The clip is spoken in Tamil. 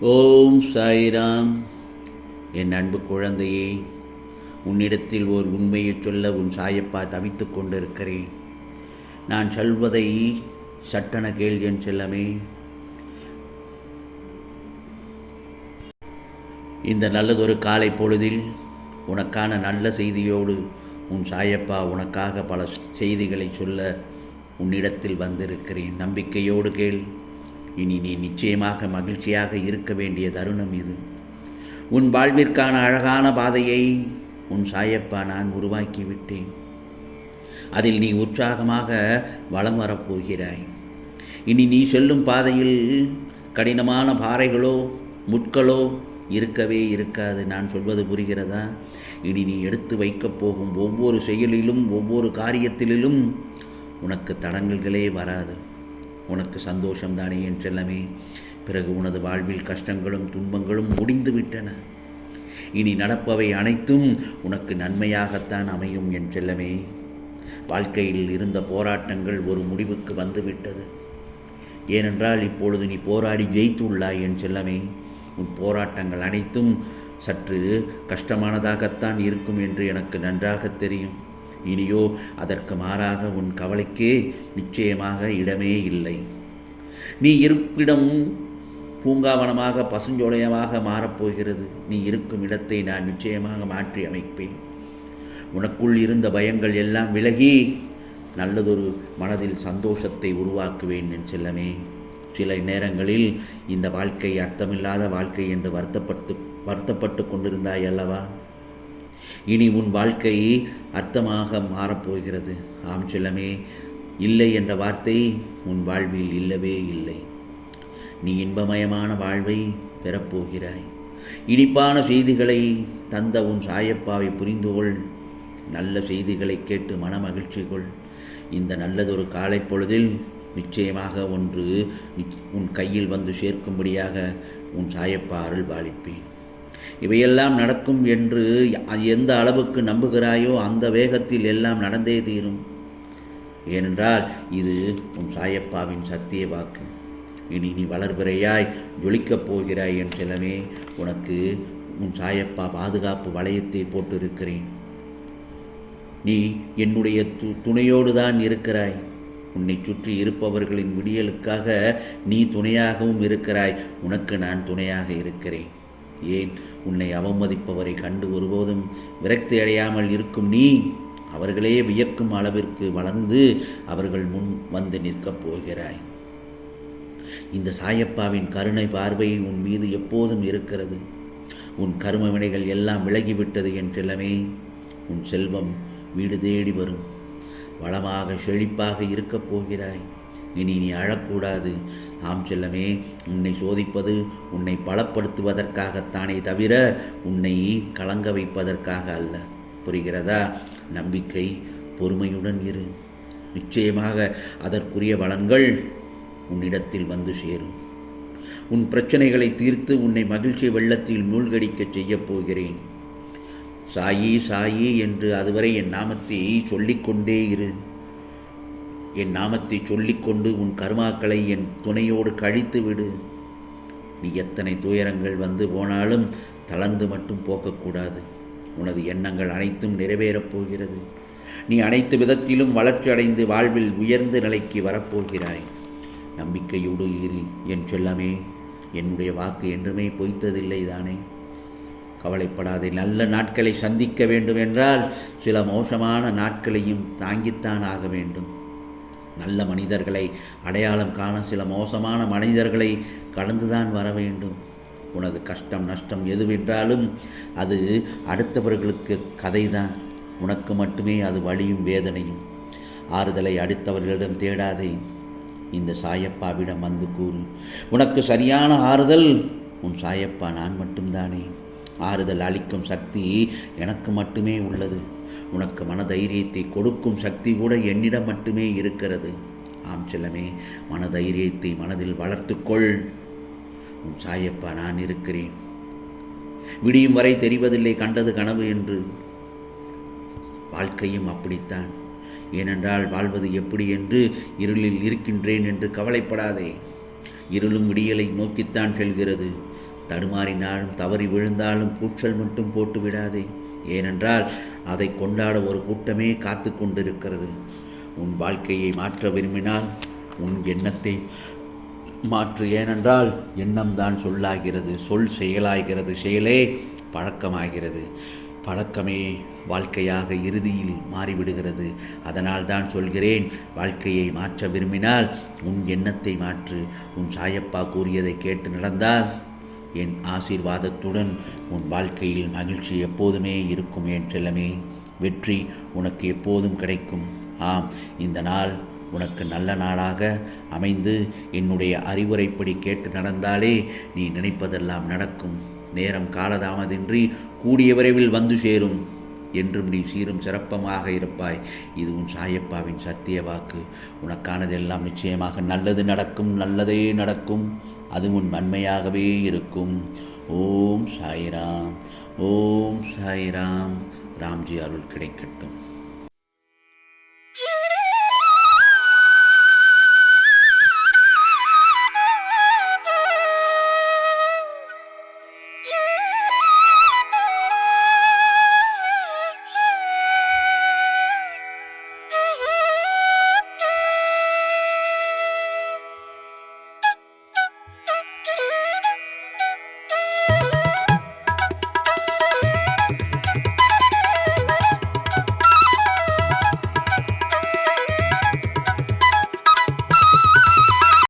ஓம் சாய்ராம். என் அன்பு குழந்தையே உன்னிடத்தில் ஓர் உண்மையை சொல்ல உன் சாயப்பா தவித்து கொண்டிருக்கிறேன். நான் சொல்வதை சட்டன கேள் என் செல்லமே. இந்த நல்லதொரு காலை பொழுதில் உனக்கான நல்ல செய்தியோடு உன் சாயப்பா உனக்காக பல செய்திகளை சொல்ல உன்னிடத்தில் வந்திருக்கிறேன். நம்பிக்கையோடு கேள். இனி நீ நிச்சயமாக மகிழ்ச்சியாக இருக்க வேண்டிய தருணம் இது. உன் வாழ்விற்கான அழகான பாதையை உன் சாயப்பா நான் உருவாக்கி விட்டேன் அதில் நீ உற்சாகமாக வலம் வரப்போகிறாய். இனி நீ செல்லும் பாதையில் கடினமான பாறைகளோ முட்களோ இருக்கவே இருக்காது. நான் சொல்வது புரிகிறதா? இனி நீ எடுத்து வைக்கப் போகும் ஒவ்வொரு செயலிலும் ஒவ்வொரு காரியத்திலும் உனக்கு தடங்கல்களே வராது. உனக்கு சந்தோஷம்தானே என் செல்லமே பிறகு உனது வாழ்வில் கஷ்டங்களும் துன்பங்களும் முடிந்து விட்டன இனி நடப்பவை அனைத்தும் உனக்கு நன்மையாகத்தான் அமையும் என் செல்லமே வாழ்க்கையில் இருந்த போராட்டங்கள் ஒரு முடிவுக்கு வந்துவிட்டது. ஏனென்றால் இப்பொழுது நீ போராடி ஜெயித்துள்ளாய் என் செல்லமே உன் போராட்டங்கள் அனைத்தும் சற்று கஷ்டமானதாகத்தான் இருக்கும் என்று எனக்கு நன்றாக தெரியும். இனியோ அதற்கு மாறாக உன் கவலைக்கே நிச்சயமாக இடமே இல்லை. நீ இருப்பிடம் பூங்காவனமாக பசுஞ்சோலையமாக மாறப்போகிறது. நீ இருக்கும் இடத்தை நான் நிச்சயமாக மாற்றி அமைப்பேன். உனக்குள் இருந்த பயங்கள் எல்லாம் விலகி நல்லதொரு மனதில் சந்தோஷத்தை உருவாக்குவேன் என் செல்லமே. சில நேரங்களில் இந்த வாழ்க்கை அர்த்தமில்லாத வாழ்க்கை என்று வருத்தப்பட்டு வருத்தப்பட்டு கொண்டிருந்தாய் அல்லவா? இனி உன் வாழ்க்கை அர்த்தமாக மாறப்போகிறது. ஆம் செல்லமே இல்லை என்ற வார்த்தை உன் வாழ்வில் இல்லவே இல்லை. நீ இன்பமயமான வாழ்வை பெறப்போகிறாய். இனிப்பான செய்திகளை தந்த உன் சாயப்பாவை புரிந்து கொள் நல்ல செய்திகளை கேட்டு மனமகிழ்ச்சி கொள். இந்த நல்லதொரு காலை பொழுதில் நிச்சயமாக ஒன்று உன் கையில் வந்து சேர்க்கும்படியாக உன் சாயப்பா அருள் பாலிப்பேன் இவையெல்லாம் நடக்கும் என்று எந்த அளவுக்கு நம்புகிறாயோ அந்த வேகத்தில் எல்லாம் நடந்தே தீரும். ஏனென்றால் இது உன் சாயப்பாவின் சத்திய வாக்கு. இனி நீ வளர்பிறையாய் ஜொலிக்கப் போகிறாய் என் செல்லமே உனக்கு உன் சாயப்பா பாதுகாப்பு வளையத்தை போட்டிருக்கிறேன். நீ என்னுடைய து துணையோடு தான் இருக்கிறாய். உன்னை சுற்றி இருப்பவர்களின் விடியலுக்காக நீ துணையாகவும் இருக்கிறாய். உனக்கு நான் துணையாக இருக்கிறேன். ஏன்? உன்னை அவமதிப்பவரை கண்டு ஒருபோதும் விரக்தி அடையாமல் இருக்கும் நீ அவர்களே வியக்கும் அளவிற்கு வளர்ந்து அவர்கள் முன் வந்து நிற்கப் போகிறாய். இந்த சாயப்பாவின் கருணை பார்வை உன் மீது எப்போதும் இருக்கிறது. உன் கரும வினைகள் எல்லாம் விலகிவிட்டது என் செல்லமே. உன் செல்வம் வீடு தேடி வரும். வளமாக செழிப்பாக இருக்கப் போகிறாய். இனி நீ அழக்கூடாது. ஆம் செல்லமே உன்னை சோதிப்பது உன்னை பலப்படுத்துவதற்காகத்தானே தவிர உன்னை கலங்க வைப்பதற்காக அல்ல. புரிகிறதா? நம்பிக்கை பொறுமையுடன் இரு. நிச்சயமாக அதற்குரிய பலன்கள் உன்னிடத்தில் வந்து சேரும். உன் பிரச்சனைகளை தீர்த்து உன்னை மகிழ்ச்சி வெள்ளத்தில் மூழ்கடிக்க செய்யப் போகிறேன். சாயி சாயி என்று அதுவரை என் நாமத்தை சொல்லிக்கொண்டே இரு. என் நாமத்தை சொல்லிக்கொண்டு உன் கருமாக்களை என் துணையோடு கழித்து விடு. நீ எத்தனை துயரங்கள் வந்து போனாலும் தளர்ந்து மட்டும் போகக்கூடாது. உனது எண்ணங்கள் அனைத்தும் நிறைவேறப் போகிறது. நீ அனைத்து விதத்திலும் வளர்ச்சி அடைந்து வாழ்வில் உயர்ந்த நிலைக்கு வரப்போகிறாய். நம்பிக்கையோடு இரு என் செல்லமே. என்னுடைய வாக்கு என்றுமே பொய்த்ததில்லை தானே. கவலைப்படாதே நல்ல நாட்களை சந்திக்க வேண்டும் என்றால் சில மோசமான நாட்களையும் தாங்கித்தான் ஆக வேண்டும். நல்ல மனிதர்களை அடையாளம் காண சில மோசமான மனிதர்களை கடந்துதான் வர வேண்டும். உனது கஷ்டம் நஷ்டம் எதுவென்றாலும் அது அடுத்தவர்களுக்கு கதைதான். உனக்கு மட்டுமே அது வழியும் வேதனையும். ஆறுதலை அடுத்தவர்களிடம் தேடாதே. இந்த சாயப்பாவிடம் வந்து கூறு உனக்கு சரியான ஆறுதல்? உன் சாயப்பா நான் மட்டும்தானே. ஆறுதல் அளிக்கும் சக்தி எனக்கு மட்டுமே உள்ளது. உனக்கு மனதைரியத்தை கொடுக்கும் சக்தி கூட என்னிடம் மட்டுமே இருக்கிறது. ஆம் செல்லமே மனதைரியத்தை மனதில் வளர்த்துக்கொள். உன் சாயப்பா நான் இருக்கிறேன். விடியும் வரை தெரிவதில்லை கண்டது கனவு என்று. வாழ்க்கையும் அப்படித்தான். ஏனென்றால் வாழ்வது எப்படி என்று இருளில் இருக்கின்றேன் என்று கவலைப்படாதே. இருளும் விடியலை நோக்கித்தான் செல்கிறது. தடுமாறினாலும் தவறி விழுந்தாலும் கூச்சல் மட்டும் போட்டு விடாதே ஏனென்றால் அதை கொண்டாட ஒரு கூட்டமே காத்து கொண்டிருக்கிறது. உன் வாழ்க்கையை மாற்ற விரும்பினால் உன் எண்ணத்தை மாற்று. ஏனென்றால் எண்ணம்தான் சொல்லாகிறது சொல் செயலாகிறது. செயலே பழக்கமாகிறது. பழக்கமே வாழ்க்கையாக இறுதியில் மாறிவிடுகிறது. அதனால் தான் சொல்கிறேன் வாழ்க்கையை மாற்ற விரும்பினால் உன் எண்ணத்தை மாற்று. உன் சாயப்பா கூறியதை கேட்டு நடந்தால் என் ஆசீர்வாதத்துடன் உன் வாழ்க்கையில் மகிழ்ச்சி எப்போதுமே இருக்கும் என் செல்லமே. வெற்றி உனக்கு எப்போதும் கிடைக்கும். ஆம் இந்த நாள் உனக்கு நல்ல நாளாக அமைந்து என்னுடைய அறிவுரைப்படி கேட்டு நடந்தாலே நீ நினைப்பதெல்லாம் நடக்கும். நேரம் காலதாமதின்றி கூடிய விரைவில் வந்து சேரும். என்றும் நீ சீரும் சிறப்பமாக இருப்பாய். இது உன் சாயப்பாவின் சத்திய வாக்கு. உனக்கானதெல்லாம் நிச்சயமாக நல்லது நடக்கும் நல்லதே நடக்கும். அது உன் நன்மையாகவே இருக்கும். ஓம் சாய்ராம் ஓம் சாய்ராம். ராம்ஜி அருள் கிடைக்கட்டும்.